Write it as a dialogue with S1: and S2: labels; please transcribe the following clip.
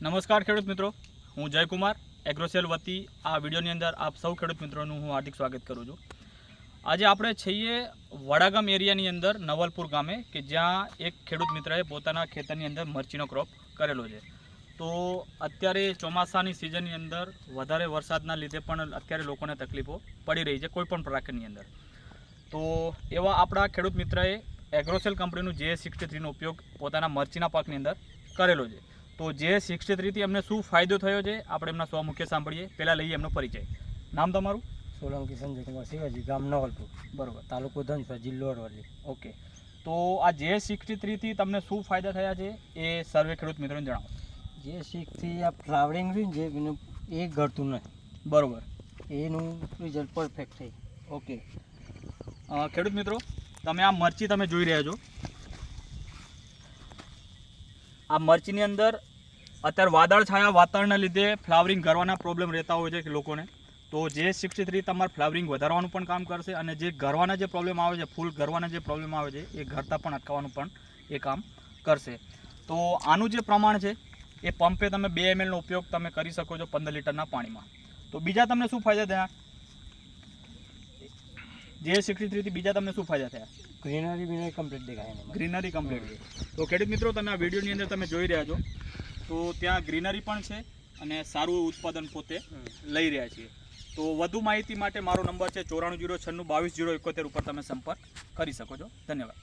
S1: નમસ્કાર ખેડૂત મિત્રો, હું જયકુમાર, એગ્રોસેલ વતી આ વિડીયોની અંદર આપ સૌ ખેડૂત મિત્રોનું હું હાર્દિક સ્વાગત કરું છું. આજે આપણે છીએ વડાગામ એરિયાની અંદર નવલપુર ગામે, કે જ્યાં એક ખેડૂત મિત્રએ પોતાના ખેતરની અંદર મરચીનો ક્રોપ કરેલો છે. તો અત્યારે ચોમાસાની સિઝનની અંદર વધારે વરસાદના લીધે પણ અત્યારે લોકોને તકલીફો પડી રહી છે કોઈપણ પ્રકારની અંદર. તો એવા આપણા ખેડૂત મિત્રએ એગ્રોસેલ કંપનીનું જે સિક્સટી થ્રીનો ઉપયોગ પોતાના મરચીના પાકની અંદર કરેલો છે. તો જે શિક્ષિત થ્રીથી એમને શું ફાયદો થયો છે આપણે એમના સ્વ મુખ્ય સાંભળીએ. પહેલાં લઈએ એમનો પરિચય. નામ તમારું?
S2: સોલંકી સંજયકુમાર શિવાજી ગામ નવલપુર.
S1: બરોબર.
S2: તાલુકો ધનસર જિલ્લો અરવલ્લી.
S1: ઓકે. તો આ જે શિક્ષિત થ્રીથી તમને શું ફાયદા થયા છે એ સર્વે ખેડૂત મિત્રોને જણાવો.
S2: જે શીખથી આ ફ્લાવરિંગ રહ્યું જે એ ઘડતું નથી
S1: બરોબર.
S2: એનું રિઝલ્ટ પરફેક્ટ થઈ.
S1: ઓકે. ખેડૂત મિત્રો તમે આ મરચી તમે જોઈ રહ્યા છો. આ મરચીની અંદર અત્યારે વાદળ છાયા વાતાવરણના લીધે ફ્લાવરિંગ કરવાના પ્રોબ્લેમ રહેતા હોય છે કે લોકોને. તો જે સિક્સટી થ્રી તમારે ફ્લાવરિંગ વધારવાનું પણ કામ કરશે અને જે ઘરવાના જે પ્રોબ્લેમ આવે છે ફૂલ ઘરવાના જે પ્રોબ્લેમ આવે છે એ ઘરતા પણ અટકાવવાનું પણ એ કામ કરશે. તો આનું જે પ્રમાણ છે એ પંપે તમે બે એમએલનો ઉપયોગ તમે કરી શકો છો પંદર લીટરના પાણીમાં. તો બીજા તમને શું ફાયદા થયા? જે સિક્સટી થ્રીથી બીજા તમને શું ફાયદા થયા?
S2: ગ્રીનરી બિનરી કમ્પ્લીટ દેખાય
S1: ગ્રીનરી કમ્પ્લીટ તો ખેડૂત મિત્રો તમે આ વિડીયોની અંદર તમે જોઈ રહ્યા છો તો ત્યાં ગ્રીનરી પણ છે અને સારું ઉત્પાદન પોતે લઈ રહ્યા છીએ. તો વધુ માહિતી માટે મારો નંબર છે ચોરાણું જીરો છન્નું બાવીસ જીરો એકોતેર ઉપર તમે સંપર્ક કરી શકો છો. ધન્યવાદ.